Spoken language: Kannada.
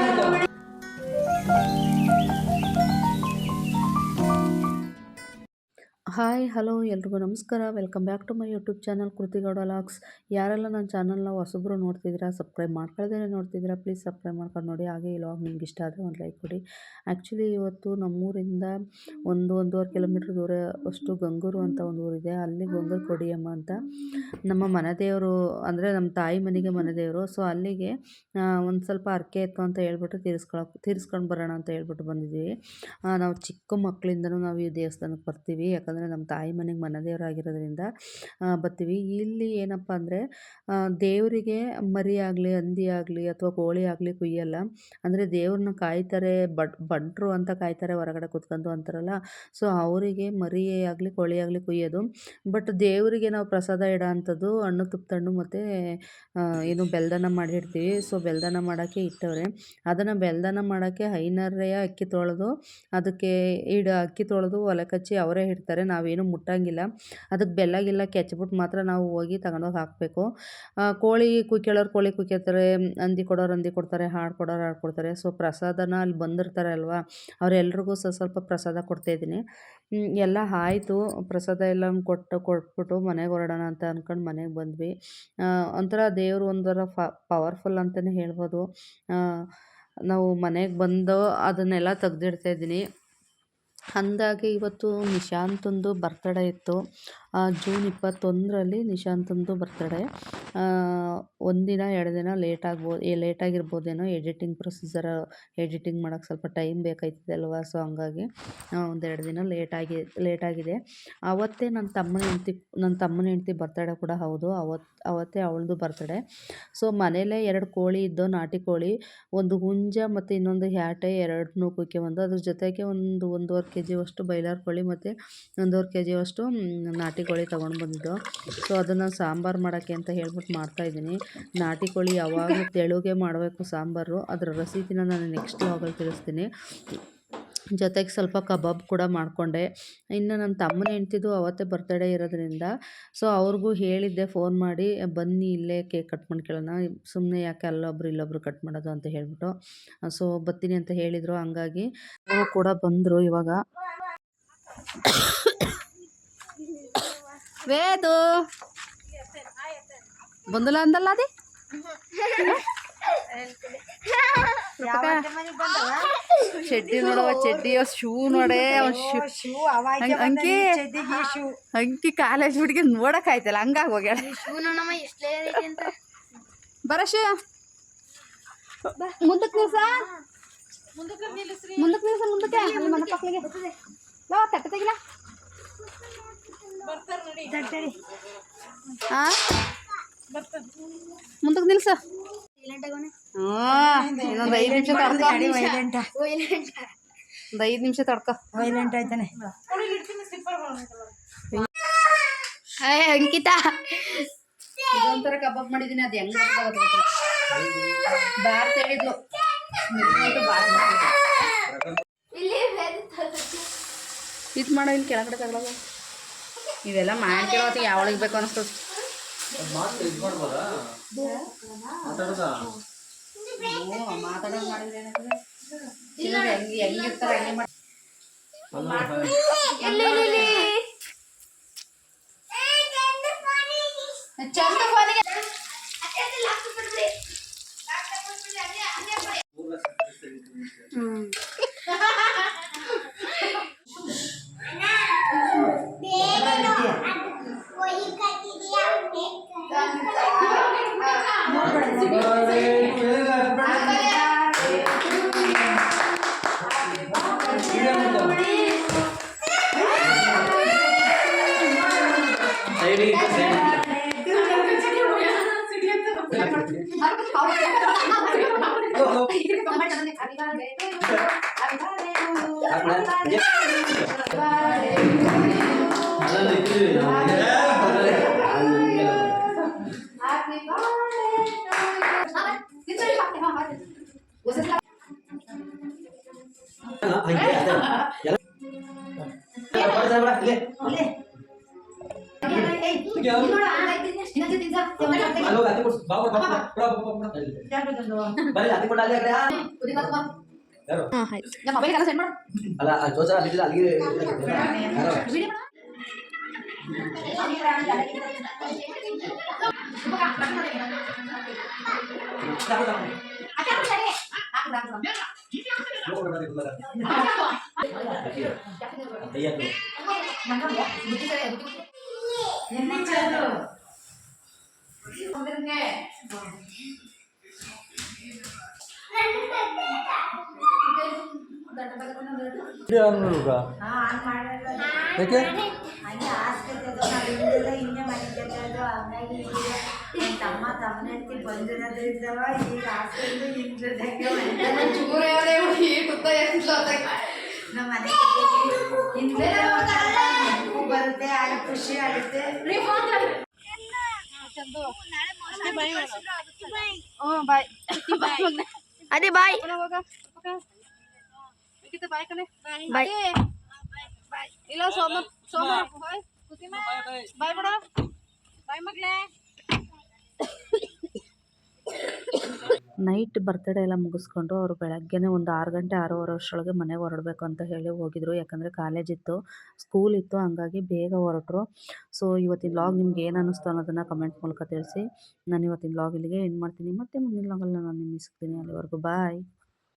네. ಹಾಯ್, ಹಲೋ, ಎಲ್ರಿಗೂ ನಮಸ್ಕಾರ. Welcome back to my YouTube channel Krithi Gowda LOX ಯಾರೆಲ್ಲ ನನ್ನ ಚಾನಲ್ನ ಹೊಸಬ್ರು ನೋಡ್ತಿದ್ದೀರಾ, ಸಬ್ಸ್ಕ್ರೈಬ್ ಮಾಡ್ಕೊಳ್ದೇ ನೋಡ್ತಿದ್ದೀರಾ, ಪ್ಲೀಸ್ ಸಬ್ಸ್ಕ್ರೈಬ್ ಮಾಡ್ಕೊಂಡು ನೋಡಿ. ಹಾಗೆ ಈ ಲಾಗ್ ನಿಮ್ಗೆ ಇಷ್ಟ ಆದರೆ ಒಂದು ಲೈಕ್ ಕೊಡಿ. ಆ್ಯಕ್ಚುಲಿ ಇವತ್ತು ನಮ್ಮೂರಿಂದ ಒಂದು ಒಂದೂವರೆ ಕಿಲೋಮೀಟ್ರ್ ದೂರ ಅಷ್ಟು ಗಂಗೂರು ಅಂತ ಒಂದು ಊರಿದೆ. ಅಲ್ಲಿ ಗಂಗೂರು ಕೊಡಿಯಮ್ಮ ಅಂತ ನಮ್ಮ ಮನೆದೇವರು, ಅಂದರೆ ನಮ್ಮ ತಾಯಿ ಮನೆಗೆ ಮನೆದೇವರು. ಸೊ ಅಲ್ಲಿಗೆ ಒಂದು ಸ್ವಲ್ಪ ಅರ್ಕೆ ಇತ್ತು ಅಂತ ಹೇಳ್ಬಿಟ್ಟು ತೀರಿಸ್ಕೊಳಕ್ಕೆ ತೀರಿಸ್ಕೊಂಡು ಬರೋಣ ಅಂತ ಹೇಳ್ಬಿಟ್ಟು ಬಂದಿದ್ದೀವಿ. ನಾವು ಚಿಕ್ಕ ಮಕ್ಕಳಿಂದನೂ ನಾವು ಈ ದೇವಸ್ಥಾನಕ್ಕೆ ಬರ್ತೀವಿ. ಯಾಕಂದರೆ ನಮ್ಮ ತಾಯಿ ಮನೆಗೆ ಮನೆ ಆಗಿರೋದ್ರಿಂದ ಬರ್ತೀವಿ ಇಲ್ಲಿ ಏನಪ್ಪ ಅಂದರೆ ದೇವರಿಗೆ ಮರಿ ಆಗಲಿ, ಹಂದಿ ಆಗಲಿ ಅಥವಾ ಕೋಳಿ ಆಗಲಿ ಕುಯ್ಯಲ್ಲ. ಅಂದರೆ ದೇವ್ರನ್ನ ಕಾಯ್ತಾರೆ ಬಟ್ ಬಂಟರು ಅಂತ ಕಾಯ್ತಾರೆ ಹೊರಗಡೆ ಕೂತ್ಕೊಂಡು ಅಂತಾರಲ್ಲ. ಸೊ ಅವರಿಗೆ ಮರಿ ಆಗಲಿ, ಕೋಳಿ ಆಗಲಿ ಕುಯ್ಯೋದು. ಬಟ್ ದೇವರಿಗೆ ನಾವು ಪ್ರಸಾದ ಇಡೋ ಅಂಥದ್ದು ಹಣ್ಣು ತುಪ್ಪ ಹಣ್ಣು ಮತ್ತು ಏನು ಬೆಲ್ದನ ಮಾಡಿಡ್ತೀವಿ ಸೊ ಬೆಲ್ದನ ಮಾಡೋಕ್ಕೆ ಇಟ್ಟವ್ರೆ. ಅದನ್ನು ಬೆಲ್ದನ ಮಾಡೋಕ್ಕೆ ಐನರ್ರೆಯ ಅಕ್ಕಿ ತೊಳೆದು, ಅದಕ್ಕೆ ಇಡ ಅಕ್ಕಿ ತೊಳೆದು ಒಲೆ ಕಚ್ಚಿ ಅವರೇ ಇಡ್ತಾರೆ. ನಾವೇನು ಮುಟ್ಟಂಗಿಲ್ಲ. ಅದಕ್ಕೆ ಬೆಲ್ಲ ಗಿಲ್ಲ ಕೆಚ್ಬಿಟ್ಟು ಮಾತ್ರ ನಾವು ಹೋಗಿ ತಗೊಂಡೋಗಿ ಹಾಕಬೇಕು. ಕೋಳಿ ಕುಯ್ಕೊಳ್ಳೋರು ಕೋಳಿ ಕುಯ್ಕೊತಾರೆ ಹಂದಿ ಕೊಡೋರು ಹಂದಿ ಕೊಡ್ತಾರೆ, ಹಾಡು ಕೊಡೋರು ಹಾಡು ಕೊಡ್ತಾರೆ. ಸೊ, ಪ್ರಸಾದನ ಅಲ್ಲಿ ಬಂದಿರ್ತಾರೆ ಅಲ್ವಾ? ಅವರೆಲ್ರಿಗೂ ಸ್ವಲ್ಪ ಸ್ವಲ್ಪ ಪ್ರಸಾದ ಕೊಡ್ತಾಯಿದ್ದೀನಿ ಎಲ್ಲ ಆಯಿತು. ಪ್ರಸಾದ ಎಲ್ಲ ಕೊಟ್ಟು ಕೊಟ್ಬಿಟ್ಟು ಮನೆಗೆ ಹೊರಡೋಣ ಅಂತ ಅಂದ್ಕೊಂಡು ಮನೆಗೆ ಬಂದ್ವಿ. ಒಂಥರ ದೇವರು ಒಂಥರ ಪವರ್ಫುಲ್ ಅಂತಲೇ ಹೇಳ್ಬೋದು. ನಾವು ಮನೆಗೆ ಬಂದು ಅದನ್ನೆಲ್ಲ ತೆಗ್ದಿಡ್ತಾ ಇದ್ದೀನಿ. ಅಂದಾಗೆ ಇವತ್ತು ನಿಶಾಂತಂದು ಬರ್ತಡೇ ಇತ್ತು. ಜೂನ್ ಇಪ್ಪತ್ತೊಂದರಲ್ಲಿ ನಿಶಾಂತಂದು ಬರ್ತಡೇ ಒಂದಿನ, ಎರಡು ದಿನ ಲೇಟ್ ಆಗ್ಬೋದು ಲೇಟ್ ಆಗಿರ್ಬೋದೇನೋ ಎಡಿಟಿಂಗ್ ಪ್ರೊಸೀಜರ್ ಎಡಿಟಿಂಗ್ ಮಾಡೋಕ್ಕೆ ಸ್ವಲ್ಪ ಟೈಮ್ ಬೇಕಾಯ್ತದೆ ಅಲ್ವಾ ಸೊ ಹಂಗಾಗಿ ಒಂದೆರಡು ದಿನ ಲೇಟ್ ಆಗಿ ಲೇಟ್ ಆಗಿದೆ. ಅವತ್ತೇ ನನ್ನ ತಮ್ಮನ ಹೆಂಡ್ತಿ ನನ್ನ ತಮ್ಮನ ಹೆಂಡ್ತಿ ಬರ್ತಡೇ ಕೂಡ ಹೌದು. ಅವತ್ತು ಅವತ್ತೇ ಅವಳದು ಬರ್ತಡೇ ಸೊ ಮನೇಲೇ ಎರಡು ಕೋಳಿ ಇದ್ದೋ, ನಾಟಿ ಕೋಳಿ, ಒಂದು ಹುಂಜ ಮತ್ತು ಇನ್ನೊಂದು ಹ್ಯಾಟೆ ಎರಡನ್ನೂ ಒಂದು. ಅದ್ರ ಜೊತೆಗೆ ಒಂದು ಒಂದೂವರೆ ಕೆ ಜಿಯಷ್ಟು ಬೈಲಾರ್ ಕೋಳಿ ಮತ್ತು ಒಂದೂವರೆ ಕೆ ಜಿಯಷ್ಟು ನಾಟಿ ಕೋಳಿ ತೊಗೊಂಡು ಬಂದಿದ್ದು. ಸೊ ಅದನ್ನು ಸಾಂಬಾರು ಮಾಡೋಕ್ಕೆ ಅಂತ ಹೇಳ್ಬಿಟ್ಟು ಮಾಡ್ತಾಯಿದ್ದೀನಿ ನಾಟಿ ಕೋಳಿ ಯಾವಾಗಲೂ ತೆಳುಗೆ ಮಾಡಬೇಕು ಸಾಂಬಾರು. ಅದರ ರೆಸಿಪಿನ ನಾನು ನೆಕ್ಸ್ಟ್ ಲಾಗಲ್ಲಿ ತಿಳಿಸ್ತೀನಿ. ಜೊತೆಗೆ ಸ್ವಲ್ಪ ಕಬಾಬ್ ಕೂಡ ಮಾಡಿಕೊಂಡೆ. ಇನ್ನು ನನ್ನ ತಮ್ಮನ ಹೆಂಡ್ತಿದು ಅವತ್ತೇ ಬರ್ತಡೇ ಇರೋದ್ರಿಂದ ಸೊ ಅವ್ರಿಗೂ ಹೇಳಿದ್ದೆ ಫೋನ್ ಮಾಡಿ, ಬನ್ನಿ ಇಲ್ಲೇ ಕೇಕ್ ಕಟ್ ಮಾಡ್ಕೊಳ್ಳೋಣ ಸುಮ್ಮನೆ ಯಾಕೆ ಅಲ್ಲೊಬ್ರು ಇಲ್ಲೊಬ್ರು ಕಟ್ ಮಾಡೋದು? ಅಂತ ಹೇಳಿಬಿಟ್ಟು. ಸೊ ಬರ್ತೀನಿ ಅಂತ ಹೇಳಿದರು. ಹಂಗಾಗಿ ಕೂಡ ಬಂದರು ಇವಾಗ. ವೇದು. ಬಂದಲ್ಲ ಅಂದಲ್ಲ ಅದೇ? ಚಡ್ಡಿ ನೋಡವ ಚಡ್ಡಿ ಶೂ ನೋಡೆ ಶೂ. ಅಂಕಿ ಅಂಕಿ ಕಾಲೇಜ್ ಹುಡುಗಿ ನೋಡಕ್ ಆಯ್ತಲ್ಲ ಹಂಗಾಗಿ ಹೋಗ್ಯಾಳ. ಬರ ಶೂ. ಮುಂದಕ್ಕೆ ನಿಲ್ಸ. ಮುಂದಕ್ಕೆ ನಿಲ್ಸ ಮುಂದಕ್ಕೆ. ಮನೆ ಪಕ್ಕಲಿಗೆ ಯಾವ ತಟ್ಟೆ ತೆಗಿಲ. ಹಾ? ಮುಂದಕ್ಕೆ ನಿಲ್ಸ. ಇನ್ನೊಂದು ಐದು ನಿಮಿಷ ತಡ್ಕ. ಒಂದು ಐದು ನಿಮಿಷ ತಡ್ಕ. ವೈಲೆಂಟ್ ಆಯ್ತಾನೆ. ಏ ಅಂಕಿತಾ. ಇದೊಂಥರ ಕಬಾಬ್ ಮಾಡಿದ್ದೀನಿ ಅದು ಹೆಂಗ್ ಬಾರ್ ಹೇಳಿದ್ಲು ಇದು ಮಾಡೋ ಇಲ್ಲಿ ಕೆಳಗಡೆ ತಗೊಳ್ಳೋದು ಇವೆಲ್ಲ ಮಾಡ್ಕೊಳ್ಳೋದು ಯಾವಳಿಗೆ ಬೇಕು ಅನಿಸ್ತದೆ ಮಾತಾಡೋದು? ಮಾಡಿದ್ರೆ ಹೆಂಗ್ ಹೆಂಗಿರ್ತಾರೆ ಹಂಗೆ ಮಾಡಿ 아, 이렇게 정말 아, 아, ಹಿಂದೆಲ್ಲ ಹಿಂಗೆ ಮನೆಗೆಲ್ಲದು ಹಂಗಾಗಿ ಈಗ ನನ್ನ ತಮ್ಮ ತಮ್ಮನ ಹೆಂಡತಿ ಬಂದಿರೋದ್ರಿಂದವ ಈಗ ಆಸ್ಪತ್ರೆ ಹಿಂದ್ರದಂಗೆ ನಮ್ಮ ಮನೆ ಗೊತ್ತಾಯ್ತು ಬರುತ್ತೆ ಆಗ ಖುಷಿ ಆಗುತ್ತೆ ಅದೇ ಬಾಯ್ ಬಾಯ್ ಇಲ್ಲ ಸೋಮ ಸೋಮ ಬಾಯ್ ಬಾಯ್ ಬಿಡ ಬಾಯ್ ಮಗ್ಲೇ ನೈಟ್ ಬರ್ತಡೇ ಎಲ್ಲ ಮುಗಿಸ್ಕೊಂಡು ಅವರು ಬೆಳಗ್ಗೆನೇ ಒಂದು ಆರು ಗಂಟೆ, ಆರೂವರೆ ಅಷ್ಟರೊಳಗೆ ಮನೆಗೆ ಹೊರಡಬೇಕು ಅಂತ ಹೇಳಿ ಹೋಗಿದ್ರು. ಯಾಕಂದರೆ ಕಾಲೇಜ್ ಇತ್ತು ಸ್ಕೂಲ್ ಇತ್ತು, ಹಂಗಾಗಿ ಬೇಗ ಹೊರಟರು. ಸೊ ಇವತ್ತಿನ ಲಾಗ್ ನಿಮ್ಗೆ ಏನು ಅನ್ನಿಸ್ತು ಅನ್ನೋದನ್ನು ಕಮೆಂಟ್ ಮೂಲಕ ತಿಳಿಸಿ. ನಾನು ಇವತ್ತಿನ ಲಾಗ್ ಇಲ್ಲಿಗೆ ಎಂಡ್ ಮಾಡ್ತೀನಿ. ಮತ್ತೆ ಮುಂದಿನ ಲಾಗಲ್ಲಿ ನಾನು ನಿಮಗೆ ಸಿಗ್ತೀನಿ. ಅಲ್ಲಿವರೆಗೂ ಬಾಯ್